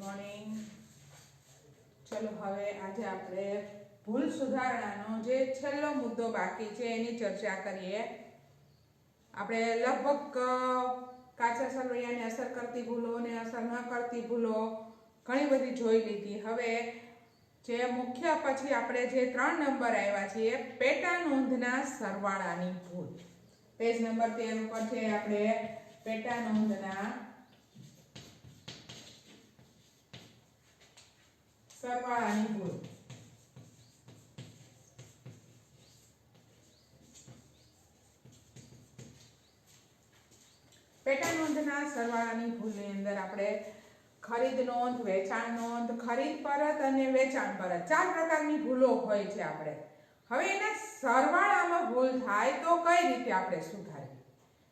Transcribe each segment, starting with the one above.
Morning ચલો, હવે આજે આપણે ભૂલ સુધારણાનો જે છેલ્લો મુદ્દો બાકી છે, એની ચર્ચા કરીએ. આપણે લગભગ કાચા સરવૈયાને અસર કરતી ભૂલો ને અસર ન કરતી ભૂલો ઘણી બધી જોઈ લીધી. હવે જે મુખ્ય, પછી આપણે જે ત્રણ નંબર આવ્યા છીએ, પેટા નોંધના સરવાળાની ભૂલ. પેજ નંબર તેર ઉપર છે, આપણે પેટા નોંધના સરવાળાની ભૂલ પેટા નોંધના સરવાળાની ભૂલની અંદર આપણે ખરીદ નોંધ, વેચાણ નોંધ, ખરીદ પરત અને વેચાણ પરત ચાર પ્રકારની ભૂલો હોય છે આપણે. હવે એના સરવાળામાં ભૂલ થાય તો કઈ રીતે આપણે સુધારવી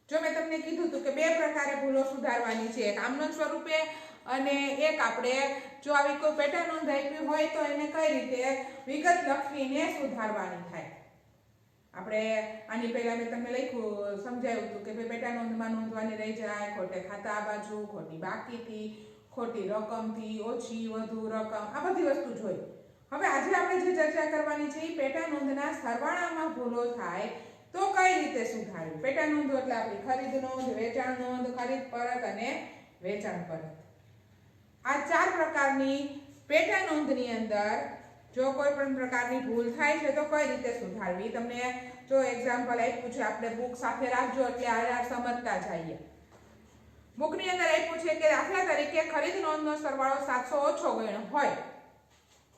જો મેં તમને કીધું હતું કે બે પ્રકારે ભૂલો સુધારવાની છે, એક આમનો સ્વરૂપે અને એક આપણે જો આવી કોઈ પેટર્ન નોંધ આપી હોય તો એને કઈ રીતે વિગત લખીને સુધારવાની થાય. આપણે આની પહેલા મેં તમને લખ્યું સમજાવ્યું હતું કે ભાઈ પેટા નોંધમાં નોંધવાની રહી જાય, ખોટે ખાતા આ બાજુ, ખોટી બાકીથી ખોટી રકમથી ઓછી, વધુ રકમ, આ બધી વસ્તુ જોઈ. હવે આજે આપણે જે ચર્ચા કરવાની છે એ પેટા નોંધના સરવાળામાં ભૂલો થાય તો કઈ રીતે સુધારવી? પેટા નોંધો એટલે આપણી ખરીદ નોંધ, વેચાણ નોંધ, ખરીદ પરત અને વેચાણ પરત. આ ચાર પ્રકારની પેટા નોંધની અંદર જો કોઈ પણ પ્રકારની ભૂલ થાય છે, તો કઈ રીતે સુધારવી? તમને જો એક્ઝામ્પલ આપ્યું છે, આપણે બુક સાથે રાખજો, એટલે આ સમજતા જઈએ. બુકની અંદર આપ્યું છે કે દાખલા તરીકે ખરીદ નોંધનો સરવાળો સાતસો ઓછો ગણ્યો હોય,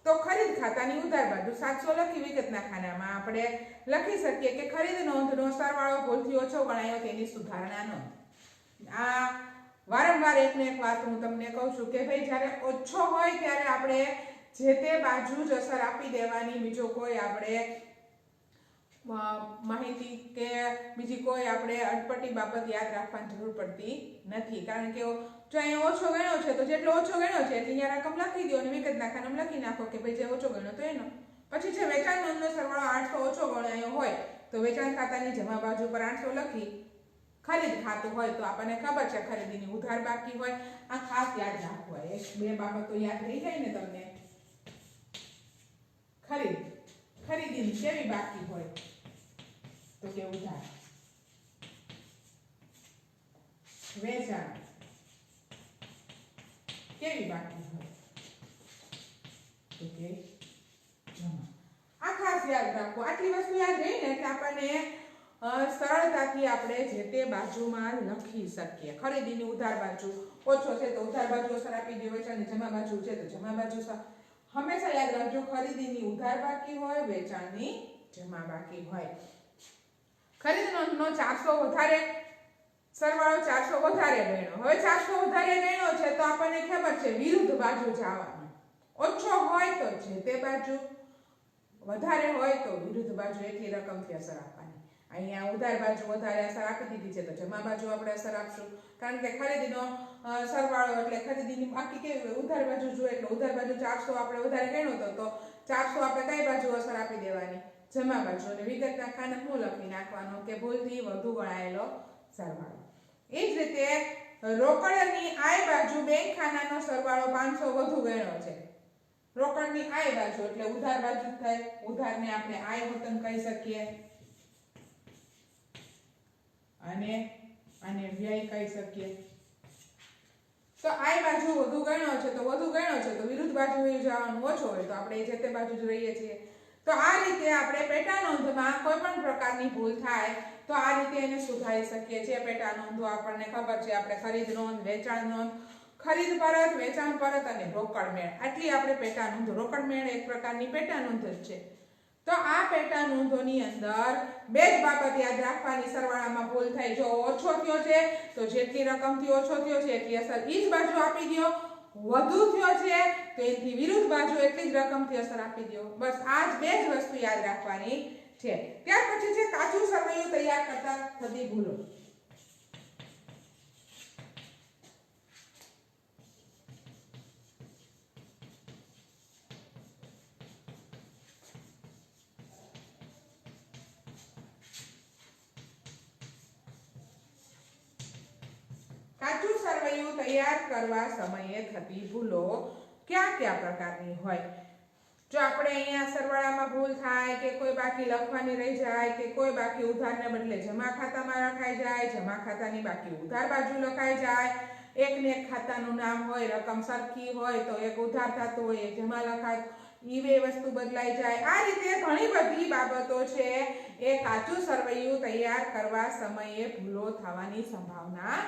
તો ખરીદ ખાતાની ઉધાર બાજુ સાતસો લખી વિગતના ખાનામાં આપણે લખી શકીએ કે ખરીદ નોંધનો સરવાળો ભૂલથી ઓછો ગણાયો, તેની સુધારણા નોંધ. આ વારંવાર એકને એક વાત હું તમને કહું છું કે ભાઈ, જ્યારે ઓછો હોય ત્યારે આપણે જે તે બાજુ જ અસર આપી દેવાની. બીજો કોઈ આપણે માહિતી કે બીજી કોઈ આપણે અટપટી બાબત યાદ રાખવાની જરૂર પડતી નથી. કારણ કે જો અહીંયા ઓછો ગણ્યો છે, તો જેટલો ઓછો ગણ્યો છે, એટલે અહીંયા રકમ લખી દો અને વિગતના ખાનામાં લખી નાખો કે ભાઈ, જે ઓછો ગણ્યો તો એનો. પછી જે વેચાણ નોંધનો સરવાળો આઠસો ઓછો ગણાયો હોય, તો વેચાણ ખાતાની જમા બાજુ પર આઠસો લખી ખરીદ ખાતું હોય તો આપણને ખબર છે ખરીદીની ઉધાર બાકી હોય. આ ખાસ યાદ રાખવું હોય. બે બાબતો યાદ રહી જાય ને તમને. ખરીદ. ખરીદીની કેવી બાકી હોય તો કે ઉધાર. વેચાણ. કેવી બાકી હોય તો કે આ ખાસ યાદ રાખો આટલી વસ્તુ યાદ રહી ને એટલે આપણને સરળતાથી આપણે જે તે બાજુમાં લખી શકીએ. ખરીદીની ઉધાર બાજુ ઓછો છે તો ઉધાર બાજુ અસર આપી દેવાય છે અને જમા બાજુ છે તો જમા બાજુ હંમેશા યાદ રાખજો, ખરીદીની ઉધાર બાકી હોય, વેચાણની જમા બાકી હોય. ખરીદ નોંધનો ચારસો વધારે, સરવાળો ચારસો વધારે ગણ્યો. હવે ચારસો વધારે ગણ્યો છે તો આપણને ખબર છે વિરુદ્ધ બાજુ જવાનું. ઓછો હોય તો જે તે બાજુ વધારે હોય તો વિરુદ્ધ બાજુ એટલી રકમથી અસર આપવાની. અહીંયા ઉધાર બાજુ વધારે અસર આપી દીધી છે તો જમા બાજુ આપણે અસર આપશું. કારણ કે ખરીદીનો સરવાળો એટલે ખરીદીની બાકી કેવી ઉધાર બાજુ જોઈએ એટલે ઉધાર બાજુ ચારસો આપણે વધારે ગણ્યો તો ચારસો આપણે કઈ બાજુ અસર આપી દેવાની? જમા બાજુ અને વિગતના ખાને હું લખી નાખવાનો કે ભૂલથી વધુ ગણાયેલો સરવાળો. એ જ રીતે રોકડની આય બાજુ બેંક ખાનાનો સરવાળો પાંચસો વધુ ગણ્યો છે. રોકડની આય બાજુ એટલે ઉધાર બાજુ થાય. ઉધારને આપણે આય વતન કહી શકીએ. અને આને વ્યય કહી શકીએ. તો આય બાજુ વધુ ગણ્યો છે, તો વધુ ગણ્યો છે, તો વિરુદ્ધ બાજુ જવાનું ઓછો હોય, તો આપણે જે તે બાજુ જ રહીએ છીએ. તો આ રીતે આપણે પેટા નોંધમાં કોઈ પણ પ્રકારની ભૂલ થાય, તો આ રીતે એને સુધારી શકીએ છીએ. પેટા નોંધો આપણને ખબર છે, આપણે ખરીદ નોંધ, વેચાણ નોંધ, ખરીદ પરત, વેચાણ પરત અને રોકડ મેળ. આટલી આપણે પેટા નોંધ. રોકડ મેળ એક પ્રકારની પેટા નોંધ જ છે. તો આ પેટા નોંધોની અંદર બે જ બાબત યાદ રાખવાની સરવાળામાં ભૂલ થાય જો ઓછો થયો છે, તો જેટલી રકમથી ઓછો થયો છે, એટલી અસર ઈ જ બાજુ આપી દો વધુ થયો છે, તો એથી વિરુદ્ધ બાજુ એટલી જ રકમથી અસર આપી દો બસ આ જ બે જ વસ્તુ યાદ રાખવાની છે. ત્યાર પછી છે કાચું સરવૈયું તૈયાર કરતા થતી ભૂલો. કરવા સમયે થતી ભૂલો કયા કયા પ્રકારની હોય? જો આપણે અહીંયા સરવાળામાં ભૂલ થાય કે કોઈ બાકી લખવાની રહી જાય કે કોઈ બાકી ઉધારને બદલે જમા ખાતામાં રખાઈ જાય, જમા ખાતાની બાકી ઉધાર બાજુ લખાઈ જાય, એકને એક ખાતાનું નામ હોય, રકમ સરખી હોય તો એક ઉધાર થતું હોય, એક જમા લખાય, ઈ બે વસ્તુ બદલાઈ જાય. આ રીતે ઘણી બધી બાબતો છે. એ કાચું સરવૈયું તૈયાર કરવા સમયે ભૂલો થવાની સંભાવના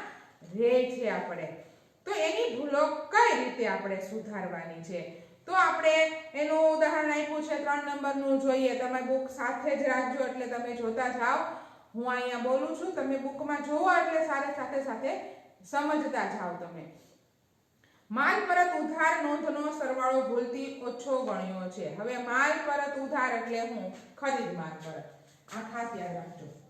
રહે છે આપણે. તો એની ભૂલો કઈ રીતે આપણે સુધારવાની છે? તો આપણે એનું ઉદાહરણ આપ્યું છે, ત્રણ નંબરનું જોઈએ. તમે બુક સાથે જ રાખજો, એટલે તમે જોતા જાઓ. હું અહીંયા બોલું છું, તમે બુકમાં જુઓ, એટલે સાથે સાથે સાથે સમજતા જાઓ તમે. માલ પરત ઉધાર નોંધનો સરવાળો ભૂલથી ઓછો ગણ્યો છે. હવે માલ પરત ઉધાર એટલે હું ખરીદ માલ પરત. આ ખાસ યાદ રાખજો.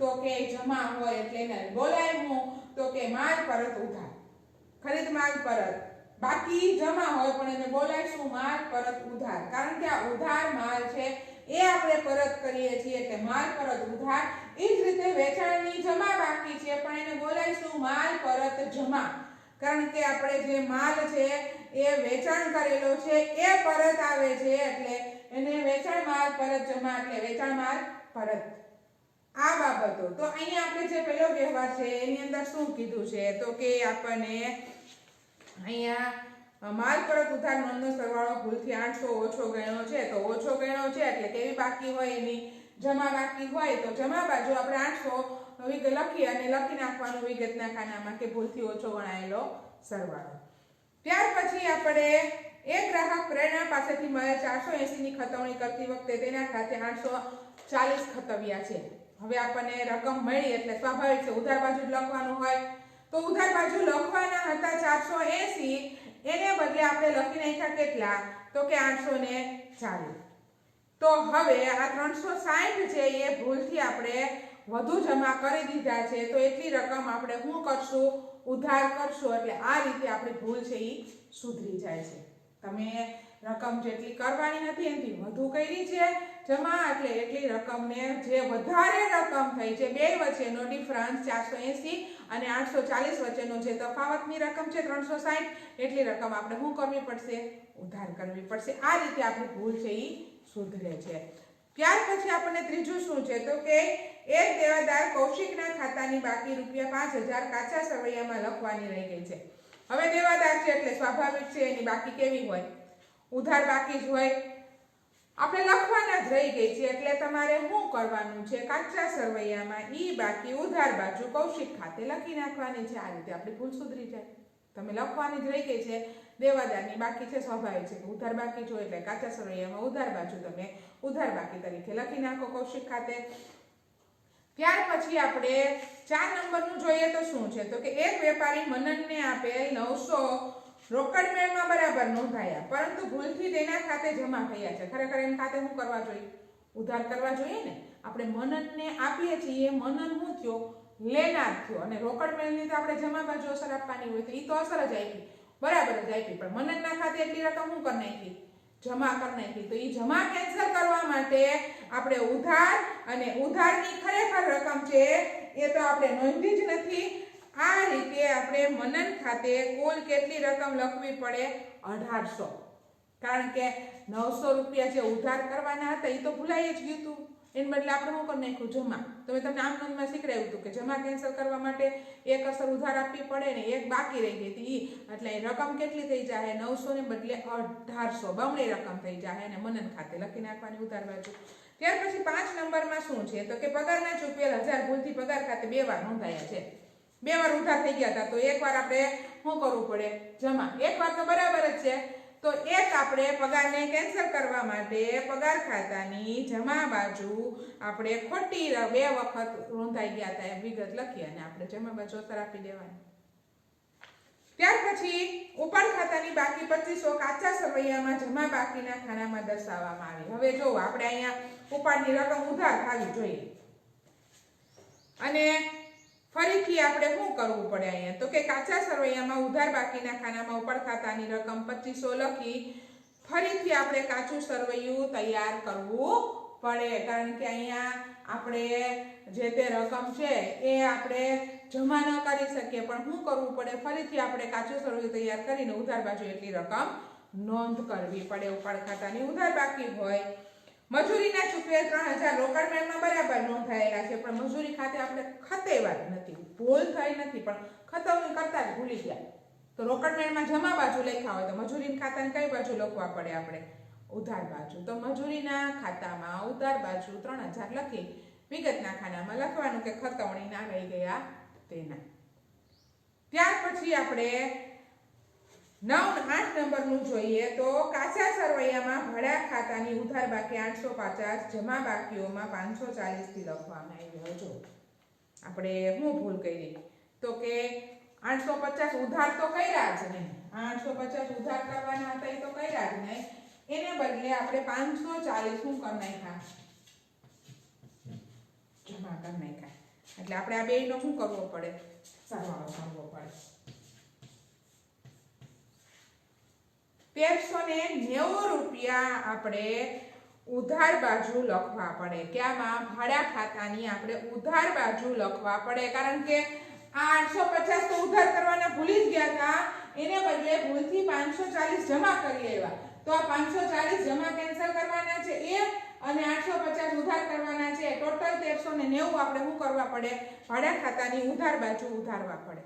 તો કે જમા હોય એટલે એને બોલાય હું, તો કે માલ પરત ઉધાર ખરીદ માલ પરત? બાકી જમા હોય પણ એને બોલાય શું માલ પરત ઉધાર. કારણ કે આ ઉધાર માલ છે, એ આપણે પરત કરીએ છીએ એટલે માલ પરત ઉધાર. એ જ રીતે વેચાણની જમા બાકી છે, પણ એને બોલાય શું માલ પરત જમા. કારણ કે આપણે જે માલ છે, એ વેચાણ કરેલો છે, એ પરત આવે છે, એટલે એને વેચાણ માલ પરત જમા, એટલે વેચાણ માલ પરત. આ બાબતો. તો અહીંયા આપણે જે પેલો વ્યવહાર છે, એની અંદર શું કીધું છે? તો કે આપણને અહીંયા માલ પરત ઉધાર નોંધનો સરવાળો ભૂલથી આઠસો ઓછો ગણ્યો છે. તો ઓછો ગણ્યો છે એટલે કેવી બાકી હોય એની? જમા બાકી હોય તો જમા બાજુ આપણે આઠસો વિગત લખી અને લખી નાખવાનું વિગતના ખાનામાં કે ભૂલથી ઓછો ગણાયેલો સરવાળો. ત્યાર પછી આપણે એક ગ્રાહક પ્રેરણા પાસેથી મળે ચારસો એંસીની ખતવણી કરતી વખતે તેના ખાતે આઠસો ચાલીસ ખતવ્યા છે. હવે આપણને રકમ મળી એટલે સ્વાભાવિક છે. ઉધાર બાજુ લખવાનું હોય. તો ઉધાર બાજુ લખવાના હતા ચારસો એંસી. એને બદલે આપણે લખી નાખ્યા કેટલા? તો કે આઠસો ને ચાલીસ. તો હવે આ ત્રણસો સાઠ છે એ ભૂલથી આપણે વધુ જમા કરી દીધા છે. તો એટલી રકમ આપણે શું કરશું? ઉધાર કરશું. એટલે આ રીતે આપણી ભૂલ છે એ સુધરી જાય છે. તમે રકમ જેટલી કરવાની હતી એનાથી વધુ કરી છે. જમા એટલે એટલી રકમને જે વધારે રકમ થઈ છે, બે વચ્ચેનો ડિફરન્સ ચારસો એંસી અને આઠસો ચાલીસ વચ્ચેનો જે તફાવતની રકમ છે ત્રણસો સાઠ, એટલી રકમ આપણે શું કરવી પડશે, ઉધાર કરવી પડશે. આ રીતે આપણી ભૂલ છે એ સુધરે છે. ત્યાર પછી આપણને ત્રીજું શું છે? તો કે એક દેવાદાર કૌશિકના ખાતાની બાકી રૂપિયા પાંચ હજાર કાચા સરવૈયામાં લખવાની રહી ગઈ છે. હવે દેવાદાર છે એટલે સ્વાભાવિક છે, એની બાકી કેવી હોય? ઉધાર બાકી જ હોય આપણે લખવાના જ રહી ગઈ છે, એટલે તમારે શું કરવાનું છે, કાચા સરવૈયામાં ઈ બાકી ઉધાર બાજુ કૌશિક ખાતે લખી નાખવાની છે. આ રીતે આપણી ભૂલ સુધરી જાય. તમે લખવાની જ રહી ગઈ છે. દેવાદારની બાકી છે, સ્વાભાવિક છે કે ઉધાર બાકી જો એટલે કાચા સરવૈયામાં ઉધાર બાજુ તમે ઉધાર બાકી તરીકે લખી નાખો કૌશિક ખાતે. ત્યાર પછી આપણે ચાર નંબરનું જોઈએ તો શું છે? તો કે એક વેપારી મનનને આપેલ નવસો રોકડ મેળમાં બરાબર નોંધાયા પરંતુ ભૂલથી તેના ખાતે જમા થયા છે. ખરેખર એમ ખાતે શું કરવા જોઈએ? ઉધાર કરવા જોઈએ ને? આપણે મનનને આપીએ છીએ, મનન શું થયો? લેનાર થયો. અને રોકડ મેળની તો આપણે જમા બાજુ અસર આપવાની હોય તો એ તો અસર જ આપી. બરાબર જ આપી. પણ મનનના ખાતે એટલી રકમ શું કરી નાખી? જમા કરી નાખી. તો એ જમા કેન્સલ કરવા માટે આપણે ઉધાર અને ઉધારની ખરેખર રકમ છે એ તો આપણે નોંધી જ નથી. આ રીતે આપણે મનન ખાતે કુલ કેટલી રકમ લખવી પડે? અઢારસો. કારણ કે નવસો રૂપિયા જે ઉધાર કરવાના હતા, એ તો ભૂલાઈ જ ગયું હતું. એને બદલે આપણે શું કરી નાખ્યું? જમા. તો મેં તમને આમ નોંધમાં શીખડાવ્યું હતું કે જમા કેન્સલ કરવા માટે એક અસર ઉધાર આપવી પડે ને એક બાકી રહી ગઈ હતી. એટલે એ રકમ કેટલી થઈ જાય નવસો ને બદલે અઢારસો. બમણી રકમ થઈ જાય અને મનન ખાતે લખી નાખવાની ઉધાર બાજુ. ત્યાર પછી પાંચ નંબરમાં શું છે? તો કે પગારના ચૂકવેલ હજાર ભૂલથી પગાર ખાતે બે વાર નોંધાયા છે. બે વાર ઉધાર થઈ ગયા હતા, તો એકવાર આપણે શું કરવું પડે? જમા. એક વાર તો બરાબર જ છે. તો એક આપણે પગારને કેન્સલ કરવા માટે પગાર ખાતાની જમા બાજુ આપણે ખોટી બે વખત નોંધાઈ ગયા હતા એ વિગત લખી અને આપણે જમા બાજુ અસર આપી દેવાની. ત્યાર પછી ઉપાડ ખાતાની બાકી પચીસો કાચા સરવૈયામાં જમા બાકીના ખાનામાં દર્શાવવામાં આવી. હવે જો આપણે અહીંયા ઉપાડની રકમ ઉધાર ખાવી જોઈએ. અને ફરીથી આપણે શું કરવું પડે અહીંયા? તો કે કાચા સરવૈયામાં ઉધાર બાકીના ખાનામાં ઉપાડ ખાતાની રકમ પચીસો લખી ફરીથી આપણે કાચું સરવૈયું તૈયાર કરવું પડે. કારણ કે અહીંયા આપણે જે તે રકમ છે એ આપણે જમા ન કરી શકીએ. પણ શું કરવું પડે? ફરીથી આપણે કાચું સરવૈયું તૈયાર કરીને ઉધાર બાજુ એટલી રકમ નોંધ કરવી પડે. ઉપાડ ખાતાની ઉધાર બાકી હોય મજૂરીના ચૂકવે ત્રણ હજાર રોકડ મેળમાં બરાબર નોંધાયેલા છે, પણ મજૂરી ખાતે આપણે ખતેવાર નથી, ભૂલ થઈ નથી, પણ ખતવણી કરતા જ ભૂલી ગયા. તો રોકડ મેળમાં જમા બાજુ લખ્યા હોય તો મજૂરી ખાતાને કઈ બાજુ લખવા પડે આપણે? ઉધાર બાજુ. તો મજૂરીના ખાતામાં ઉધાર બાજુ ત્રણ હજાર લખી વિગતના ખાનામાં લખવાનું કે ખતવણી ના રહી ગયા તેના. ત્યાર પછી આપણે નવ આઠ નંબરનું જોઈએ તો કાચા સરવૈયામાં ભાડા ખાતાની ઉધાર બાકી આઠસો પચાસ, જમા બાકીઓમાં પાંચસો ચાલીસથી લખવામાં આવ્યો જો આપણે શું ભૂલ કરી? તો કે આઠસો પચાસ ઉધાર તો કર્યા જ નહીં. આઠસો પચાસ ઉધાર કરવાના હતા એ તો કર્યા જ નહીં. એને બદલે આપણે પાંચસો ચાલીસ શું કરી નાખ્યા. જમા કરી નાખ્યા. એટલે આપણે આ બેયનો શું કરવો પડે? સરવાળો કરવો પડે. તેરસો ને નેવું રૂપિયા આપણે ઉધાર બાજુ લખવા પડે. ક્યાંમાં? ભાડા ખાતાની આપણે ઉધાર બાજુ લખવા પડે. કારણ કે આ આઠસો પચાસ તો ઉધાર કરવાના ભૂલી જ ગયા હતા. એને બદલે ભૂલથી પાંચસો ચાલીસ જમા કરી લેવા તો આ પાંચસો ચાલીસ જમા કેન્સલ કરવાના છે એ અને આઠસો પચાસ ઉધાર કરવાના છે. ટોટલ તેરસો ને નેવું આપણે શું કરવા પડે? ભાડા ખાતાની ઉધાર બાજુ ઉધારવા પડે.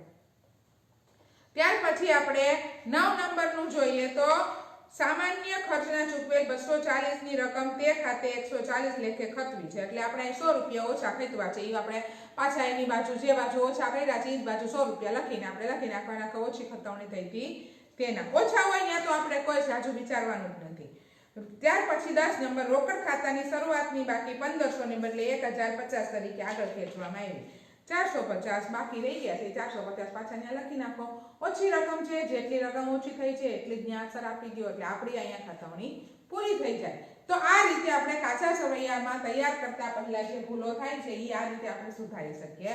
ત્યાર પછી આપણે નવ નંબરનું જોઈએ તો સામાન્ય ખર્ચના ચૂકવેલ બસો ચાલીસની રકમ તે ખાતે એકસો ચાલીસ લેખે ખતવી છે. એટલે આપણે સો રૂપિયા ઓછા ખતવા છે. એ આપણે પાછા એની બાજુ જે બાજુ ઓછા કર્યા છે એ જ બાજુ સો રૂપિયા લખીને આપણે લખી નાખવાના કે ઓછી ખતવણી થઈ હતી તેના. ઓછા હોય ત્યાં તો આપણે કોઈ જાજુ વિચારવાનું જ નથી. ત્યાર પછી દસ નંબર રોકડ ખાતાની શરૂઆતની બાકી પંદરસો ને બદલે એક હજાર પચાસ તરીકે આગળ ખેંચવામાં આવી. ચારસો પચાસ બાકી રહી ગયા છે. ચારસો પચાસ પાછા ત્યાં લખી નાખો. ઓછી રકમ છે, જેટલી રકમ ઓછી થઈ છે, એટલી જ ત્યાં અસર આપી દો એટલે આપણી અહીંયા ખાતવણી પૂરી થઈ જાય. તો આ રીતે આપણે કાચા સવૈયામાં તૈયાર કરતા પહેલા જે ભૂલો થાય છે એ આ રીતે આપણે સુધારી શકીએ.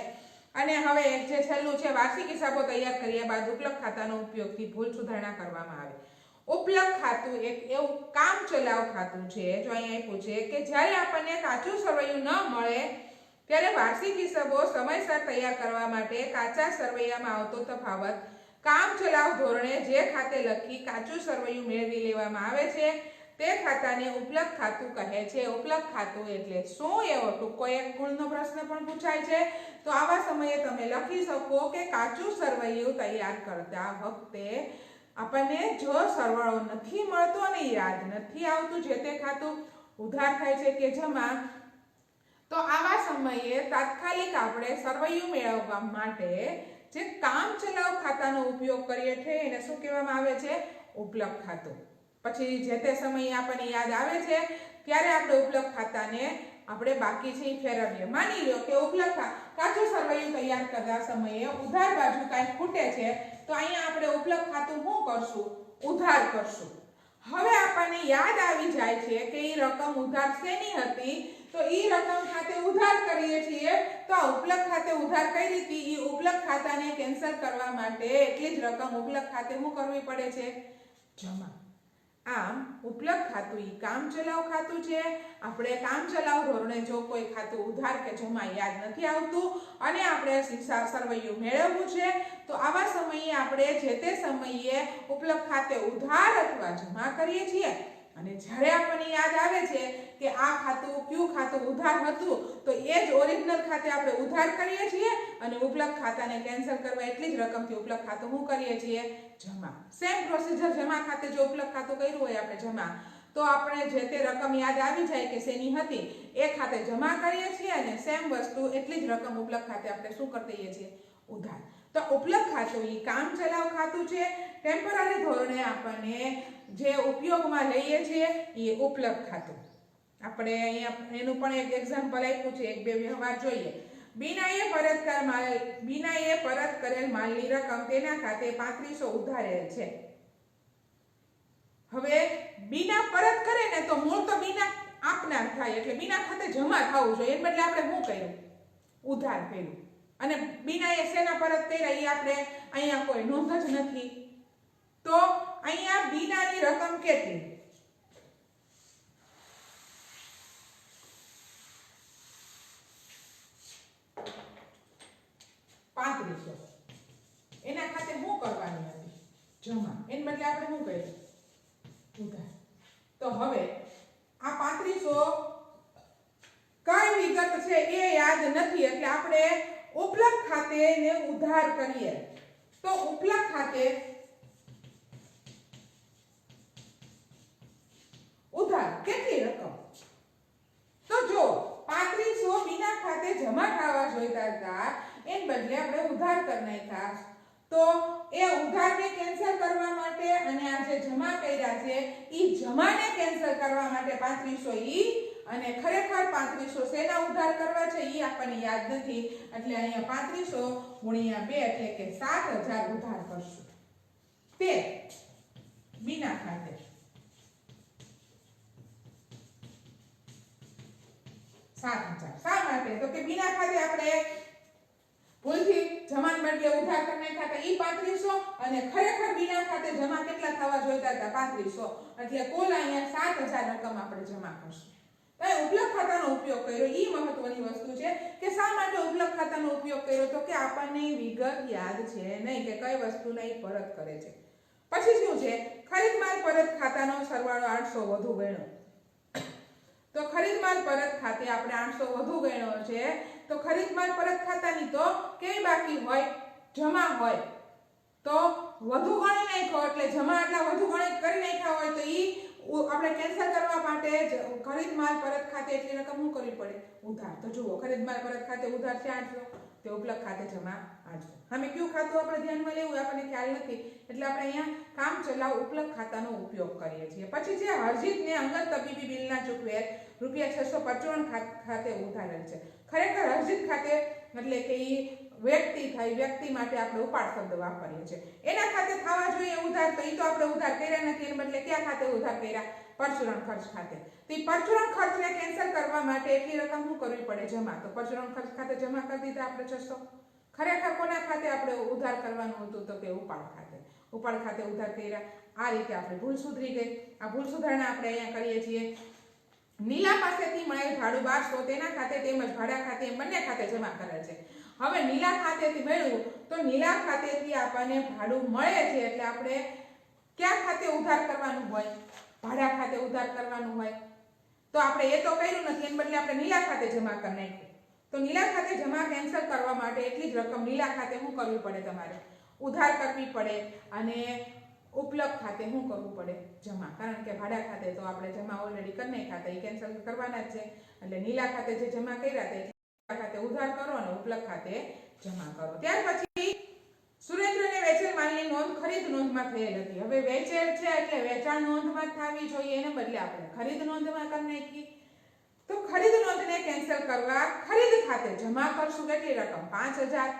અને હવે એક જે છેલ્લું છે, વાર્ષિક હિસાબો તૈયાર કર્યા બાદ ઉપલબ્ધ ખાતાનો ઉપયોગથી ભૂલ સુધારણા કરવામાં આવે. ઉપલબ્ધ ખાતું એક એવું કામ ચલાવ ખાતું છે, જો અહીંયા પૂછે કે જ્યારે આપણને કાચું સરવૈયું ન મળે ત્યારે વાર્ષિક હિસાબો સમયસર તૈયાર કરવા માટે કાચા સરવૈયામાં આવતો તફાવત, કામ ચલાવ ધોરણે જે ખાતે લખી કાચું સરવૈયું મેળવી લેવામાં આવે છે, તે ખાતાને ઉપલબ્ધ ખાતું કહે છે. ઉપલબ્ધ ખાતું એટલે શું? એવો ટૂંકો એક ગુણનો પ્રશ્ન પણ પૂછાય છે. તો આવા સમયે તમે લખી શકો કે કાચું સરવૈયું તૈયાર કરતા વખતે આપણને જો સરવાળો નથી મળતો અને યાદ નથી આવતું જે તે ખાતું, ઉધાર થાય છે કે જમા તો આવા સમયે તાત્કાલિક આપણે સરવૈયું મેળવવા માટે જે કામ ચલાવ ખાતાનો ઉપયોગ કરીએ છીએ, એને શું કહેવામાં આવે છે? ઉપલબ્ધ ખાતું. પછી જે તે સમયે આપણને યાદ આવે છે, ત્યારે આપણે ઉપલબ્ધ ખાતાને આપણે બાકી છે એ ફેરવીએ. માની લો કે ઉપલબ્ધ કાચું સરવૈયું તૈયાર કરતા સમયે ઉધાર બાજુ કાંઈ ખૂટે છે, તો અહીંયા આપણે ઉપલબ્ધ ખાતું શું કરશું? ઉધાર કરશું. હવે આપણને યાદ આવી જાય છે કે એ રકમ ઉધાર શેની હતી? તો એ રકમ ખાતે ઉધાર કરીએ છીએ. તો આ ઉપલબ્ધ ખાતે ઉધાર કરી હતી. એ ઉપલબ્ધ ખાતાને કેન્સલ કરવા માટે એટલી જ રકમ ઉપલબ્ધ ખાતે હું કરવી પડે છે? જમા. આમ, ઉપલબ્ધ ખાતું ઈ કામ ચલાવ ખાતું છે. આપણે કામ ચલાવ ધોરણે જો કોઈ ખાતું ઉધાર કે જમા યાદ નથી આવતું અને આપણે શિક્ષા સરવૈયું મેળવવું છે, તો આવા સમયે આપણે જે તે સમયે ઉપલબ્ધ ખાતે ઉધાર અથવા જમા કરીએ છીએ. અને જ્યારે આપણને યાદ આવે છે કે આ ખાતું, કયું ખાતું, ઉધાર હતું, તો એ જ ઓરિજિનલ ખાતે આપણે ઉધાર કરીએ છીએ અને ઉપલબ્ધ ખાતાને કેન્સલ કરવા એટલી જ રકમથી ઉપલબ્ધ ખાતું શું કરીએ છીએ. જમા. સેમ પ્રોસીજર જમા ખાતે જો ઉપલબ્ધ ખાતું કર્યું હોય આપણે જમા. તો આપણે જે તે રકમ યાદ આવી જાય કે શેની હતી, એ ખાતે જમા કરીએ છીએ અને સેમ વસ્તુ એટલી જ રકમ ઉપલબ્ધ ખાતે આપણે શું કરી દઈએ છીએ? ઉધાર. તો ઉપલબ્ધ ખાતું એ કામ ચલાવ ખાતું છે. ટેમ્પરરી ધોરણે આપણને જે ઉપયોગમાં લઈએ છીએ એ ઉપલબ્ધ ખાતું. આપણે અહીંયા એનું પણ એક એક્ઝામ્પલ આપ્યું છે, એક બે વ્યવહાર જોઈએ. બિનાએ પરત કર માલ બિનાએ પરત કરેલ માલની રકમ તેના ખાતે પાંત્રીસો ઉધારેલ છે. હવે બિના પરત કરે ને તો મૂળ તો બીના આપનાર થાય, એટલે બીના ખાતે જમા થવું જોઈએ. એ બદલે આપણે શું કર્યું? ઉધાર કર્યું અને બીનાએ શેના પરત કર્યા એ આપણે અહીંયા કોઈ નોંધ જ નથી. તો અહીંયા બીનાની રકમ કેટલી? પાંત્રીસો. એના ખાતે શું કરવાની હતી? જમા. એને બદલે આપણે શું કર્યું? તો હવે આ પાંત્રીસો કઈ વિગત છે એ યાદ નથી, એટલે આપણે ઉપલબ્ધ ખાતે ને ઉધાર કરીએ. તો ઉપલક ખાતે ઉધાર કેટલી રકમ? તો જો પાંત્રીસો બીના ખાતે જમા થવા જોઈતા હતા, એન બદલે આપણે ઉધાર કરી નાખ્યા. તો એ ઉધારને કેન્સલ કરવા માટે અને આ જે જમા કર્યા છે એ જમાને કેન્સલ કરવા માટે પાંત્રીસો ઈ અને ખરેખર પાંત્રીસો શેના ઉધાર કરવા છે એ આપણને યાદ નથી. એટલે અહીંયા પાંત્રીસો ગુણ્યા બે એટલે કે સાત હજાર ઉધાર કરશું. તે બીના ખાતે. સાત હજાર. શા માટે? તો કે બીના ખાતે આપણે ભૂલથી જમાન બદલે ઉધાર કરી નાખ્યા ઈ પાંત્રીસો અને ખરેખર બીના ખાતે જમા કેટલા થવા જોઈતા હતા? પાંત્રીસો. એટલે કુલ અહીંયા સાત હજાર રકમ આપણે જમા કરશું. તો ઉપલબ્ધ ખાતાનો ઉપયોગ કર્યો. એ મહત્વની વસ્તુ છે કે શા માટે ઉપલબ્ધ ખાતાનો ઉપયોગ કર્યો તો કે આપણને વિગત યાદ છે નહીં કે કઈ વસ્તુને એ પરત કરે છે. પછી શું છે? ખરીદ માલ પરત ખાતાનો સરવાળો આઠસો વધુ ગણ્યો. તો ખરીદ માલ પરત ખાતે આપણે આઠસો વધુ ગણ્યો છે. તો ખરીદ માલ પરત ખાતાની તો કેવી બાકી હોય? જમા હોય. તો વધુ ગણી નાખ્યો. એટલે જમા એટલા વધુ ગણી કરી નાખ્યા હોય તો ઉ- આપણે કેન્સલ કરવા માટે જ ખરીદ માલ પરત ખાતે એટલી રકમ શું કરવી પડે? ઉધાર. તો જુઓ, ખરીદ માલ પરત ખાતે ઉધાર છે આઠસો, તે ઉપલબ્ધ ખાતે જમા આઠસો. અમે કયું ખાતું આપણે ધ્યાનમાં લેવું આપણને ખ્યાલ નથી. એટલે આપણે અહીંયા કામ ચલાવ ઉપલબ્ધ ખાતાનો ઉપયોગ કરીએ છીએ. પછી જે હરજીતને અંગત તબીબી બિલના ચૂકવેર રૂપિયા છસો પચાવન ખાતે ઉધારેલ છે. ખરેખર હરજીત ખાતે, એટલે કે ઈ વ્યક્તિ થાય, વ્યક્તિ માટે આપણે ઉપાડ શબ્દ વાપરીએ છીએ. એના ખાતે થવા જોઈએ, ઉધાર, તો ઈ તો આપણે ઉધાર કર્યા નથી, એને બદલે ક્યાં ખાતે ઉધાર કર્યા? પરચુરણ ખર્ચ ખાતે. તો એ પરચુરણ ખર્ચને કેન્સલ કરવા માટે એટલી રકમ શું કરવી પડે? જમા. તો પરચુરણ ખર્ચ ખાતે જમા કરી દીધા આપણે છસો. ખરેખર કોના ખાતે આપણે ઉધાર કરવાનું હતું? તો કે ઉપાડ ખાતે. ઉપાડ ખાતે ઉધાર કર્યા. આ રીતે આપણે ભૂલ સુધરી ગઈ. આ ભૂલ સુધારણા આપણે અહીંયા કરીએ છીએ. નીલા પાસેથી મળેલ ભાડું બારસો, તેના ખાતે તેમજ ભાડા ખાતે બંને ખાતે જમા કરેલ છે. હવે નીલા ખાતેથી મેળવું તો નીલા ખાતેથી આપણને ભાડું મળે છે એટલે આપણે ક્યાં ખાતે ઉધાર કરવાનું હોય? ભાડા ખાતે ઉધાર કરવાનું હોય? તો આપણે એ તો કર્યું નથી, એને બદલે આપણે નીલા ખાતે જમા કરી નાખ્યું. તો નીલા ખાતે જમા કેન્સલ કરવા માટે એટલી જ રકમ નીલા ખાતે શું કરવી પડે તમારે? ઉધાર કરવી પડે અને ઉપલબ્ધ ખાતે શું કરવું પડે જમા? કારણ કે ભાડા ખાતે તો આપણે જમા ઓલરેડી કરી નાખ્યા હતા, એ કેન્સલ કરવાના જ છે. એટલે નીલા ખાતે જે જમા કર્યા હતા ખાતે ઉધાર કરો અને ઉપલબ્ધ ખાતે જમા કરો. ત્યાર પછી સુરેન્દ્રને વેચેલ માલની નોંધ ખરીદ નોંધમાં થયેલ હતી. હવે વેચેલ છે એટલે વેચાણ નોંધમાં થવી જોઈએ. એને બદલે આપણે ખરીદ નોંધમાં કરી નાખી તો ખરીદ નોંધને કેન્સલ કરવા ખરીદ ખાતે જમા કરશું. કેટલી રકમ? પાંચ હજાર.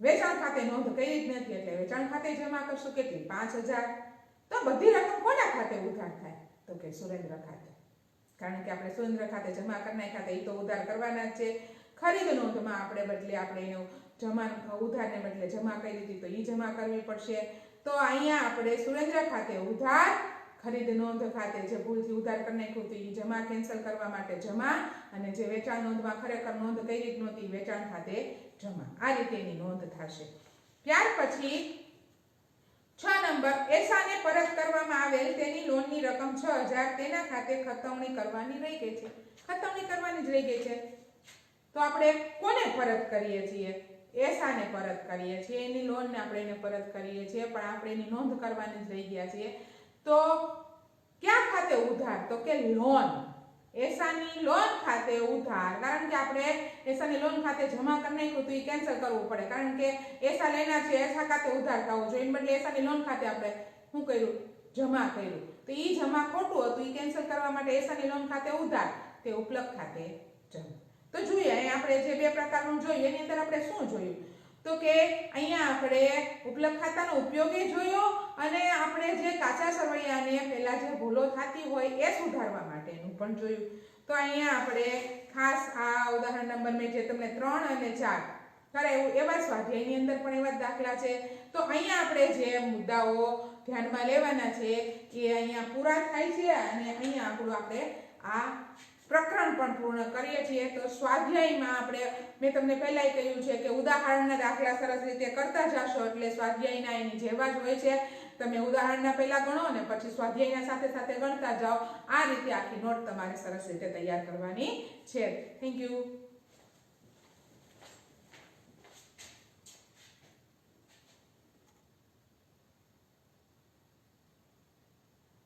વેચાણ ખાતે નોંધ કઈ જ નથી એટલે વેચાણ ખાતે જમા કરશું. કેટલી? પાંચ હજાર. તો બધી રકમ કોના ખાતે ઉધાર થાય? તો કે સુરેન્દ્ર ખાતે. કારણ કે આપણે સુરેન્દ્ર ખાતે, જમા કરી નાખ્યા હતા એ તો ઉધાર કરવાના જ છે. ખરીદ નોંધમાં આપણે બદલે આપણે એનો જમા, ઉધારને બદલે જમા કરી દીધી તો એ જમા કરવી પડશે. તો અહીંયા આપણે સુરેન્દ્ર ખાતે ઉધાર ખરીદ નોંધ ખાતે જે ભૂલથી ઉધાર કરી નાખ્યું હતું એ જમા કેન્સલ કરવા માટે જમા અને જે વેચાણ નોંધમાં ખરેખર નોંધ કઈ રીત નહોતી વેચાણ ખાતે જમા. આ રીતે એની નોંધ થશે. ત્યાર પછી છ નંબર એસાને પરત કરવામાં આવેલ તેની લોનની રકમ છ હજાર, તેના ખાતે ખતવણી કરવાની રહી ગઈ છે. ખતવણી કરવાની જ રહી ગઈ છે. તો આપણે કોને પરત કરીએ છીએ? એસાને પરત કરીએ છીએ. એની લોનને આપણે એને પરત કરીએ છીએ, પણ આપણે એની નોંધ કરવાની જ રહી ગયા છીએ. તો ક્યાં ખાતે ઉધાર? તો કે લોન. એસાની લોન ખાતે ઉધાર. કારણ કે આપણે એસાની લોન ખાતે જમા કરી નાખ્યું તો એ કેન્સલ કરવું પડે. કારણ કે એસા લેના છે, એસા ખાતે ઉધાર થવું જોઈએ. એને એસાની લોન ખાતે આપણે શું કર્યું? જમા કર્યું. તો એ જમા ખોટું હતું. એ કેન્સલ કરવા માટે એસાની લોન ખાતે ઉધાર. તે ઉપલબ્ધ ખાતે જમા. તો જોઈએ અહીં આપણે જે બે પ્રકારનું જોઈએ, એની અંદર આપણે શું જોયું? તો કે અહીંયા આપણે ઉપલબ્ધ ખાતાનો ઉપયોગ એ જોયો અને આપણે જે કાચા સરવૈયાને પહેલાં જે ભૂલો થતી હોય એ સુધારવા માટેનું પણ જોયું. તો અહીંયા આપણે ખાસ આ ઉદાહરણ નંબર મેં જે તમને ત્રણ અને ચાર કરે એવું એવા સ્વાધ્યાયની અંદર પણ એવા દાખલા છે. તો અહીંયા આપણે જે મુદ્દાઓ ધ્યાનમાં લેવાના છે કે અહીંયા પૂરા થાય છે અને અહીંયા આપણું આપણે આ પ્રકરણ પણ પૂર્ણ કરીએ છીએ. તો સ્વાધ્યાયમાં આપણે, મેં તમને પહેલાંય કહ્યું છે કે ઉદાહરણના દાખલા સરસ રીતે કરતા જશો એટલે સ્વાધ્યાયના એની જેવા જ હોય છે. તમે ઉદાહરણના પહેલા ગણો અને પછી સ્વાધ્યાયના સાથે સાથે ગણતા જાઓ. આ રીતે આખી નોટ તમારે સરસ રીતે તૈયાર કરવાની છે. Thank you